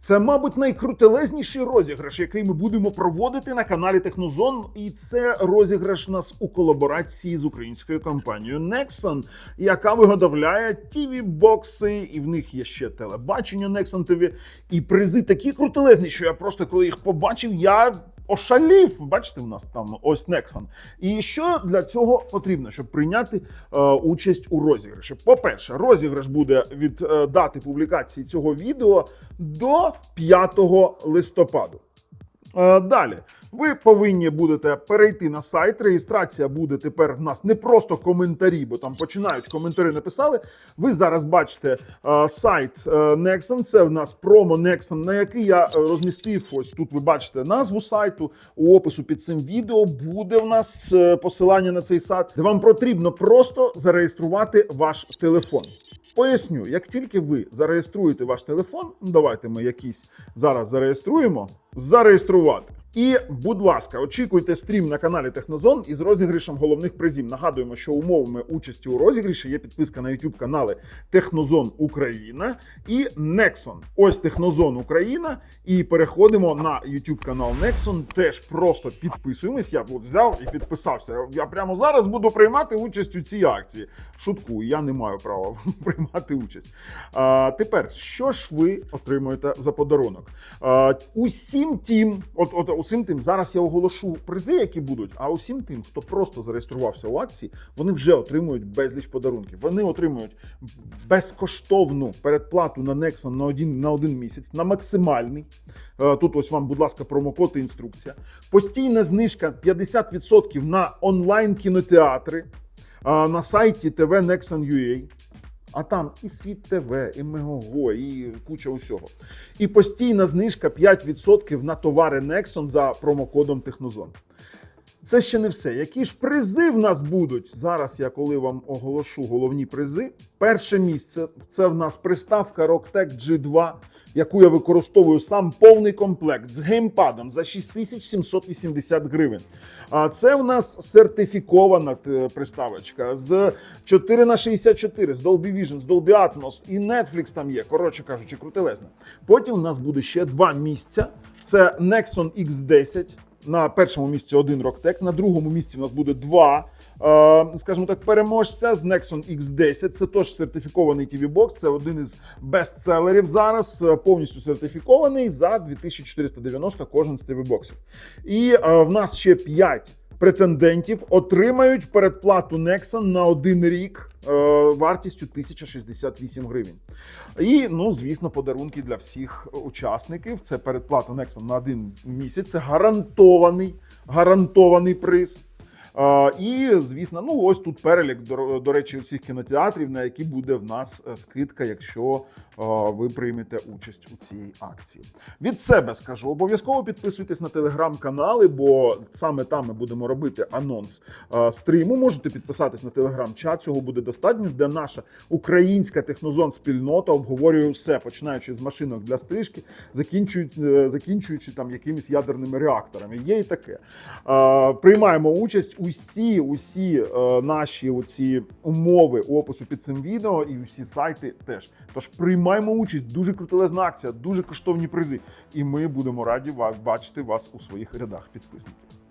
Це, мабуть, найкрутелезніший розіграш, який ми будемо проводити на каналі Технозон. І це розіграш нас у колаборації з українською компанією Nexon, яка виготовляє tv бокси і в них є ще телебачення Nexon TV. І призи такі крутелезні, що я просто коли їх побачив, я. Ошалів, бачите, у нас там ось Nexon. І що для цього потрібно, щоб прийняти е, участь у розіграші? По-перше, розіграш буде від е, дати публікації цього відео до 5 листопаду. Е, Далі ви повинні будете перейти на сайт. Реєстрація буде тепер в нас не просто коментарі, бо там починають коментарі написали. Ви зараз бачите е, сайт е, Nexon. Це в нас промо Nexon, на який я розмістив. Ось тут ви бачите назву сайту. У опису під цим відео буде в нас посилання на цей сайт, де вам потрібно просто зареєструвати ваш телефон. Поясню, як тільки ви зареєструєте ваш телефон, ну давайте ми якийсь зараз зареєструємо. Зареєструвати. І, будь ласка, очікуйте стрім на каналі Технозон із розіграшем головних призів. Нагадуємо, що умовами участі у розіграші є підписка на YouTube канали Технозон Україна і Nexon. Ось Технозон Україна. І переходимо на YouTube канал Nexon. Теж просто підписуємось. Я от взяв і підписався. Я прямо зараз буду приймати участь у цій акції. Шуткую, я не маю права приймати участь. А, тепер, що ж ви отримуєте за подарунок? А, усім тим, от, от усім тим, зараз я оголошу призи, які будуть. А усім тим, хто просто зареєструвався у акції, вони вже отримують безліч подарунків. Вони отримують безкоштовну передплату на Nexon на один, на один місяць, на максимальний. Е, Тут ось вам, будь ласка, промокод і інструкція. Постійна знижка 50% на онлайн кінотеатри е, на сайті TV Nexon.ua. А там і Світ ТВ, і Мегого, і куча усього. І постійна знижка 5% на товари Nexon за промокодом Технозон. Це ще не все. Які ж призи в нас будуть? Зараз я коли вам оголошу головні призи. Перше місце це в нас приставка Rocktech G2, яку я використовую сам повний комплект з геймпадом за 6780 гривень. А це в нас сертифікована е, приставочка з 4 на 64 з Dolby Vision, з Dolby Atmos і Netflix там є. Коротше кажучи, крутелезна. Потім у нас буде ще два місця. Це Nexon X10. На першому місці один Rocktech, на другому місці у нас буде два, е, скажімо так, переможця з Nexon X10. Це теж сертифікований tv бокс Це один із бестселерів зараз, е, повністю сертифікований за 2490 кожен з tv боксів І е, в нас ще 5 претендентів отримають передплату Nexon на один рік вартістю 1068 гривень. І, ну, звісно, подарунки для всіх учасників. Це передплата Nexon на один місяць. Це гарантований, гарантований приз. І, звісно, ну ось тут перелік, до, речі, всіх кінотеатрів, на які буде в нас е, скидка, якщо ви приймете участь у цій акції. Від себе скажу, обов'язково підписуйтесь на телеграм-канали, бо саме там ми будемо робити анонс стріму. Можете підписатись на телеграм-чат. Цього буде достатньо, де наша українська технозон спільнота обговорює все, починаючи з машинок для стрижки, закінчуючи, е, закінчуючи там якимись ядерними реакторами. Є і таке. Приймаємо участь усі, усі е, наші оці умови опису під цим відео і усі сайти теж. Тож приймаємо участь. Дуже крутелезна акція, дуже коштовні призи. І ми будемо раді вас бачити вас у своїх рядах підписників.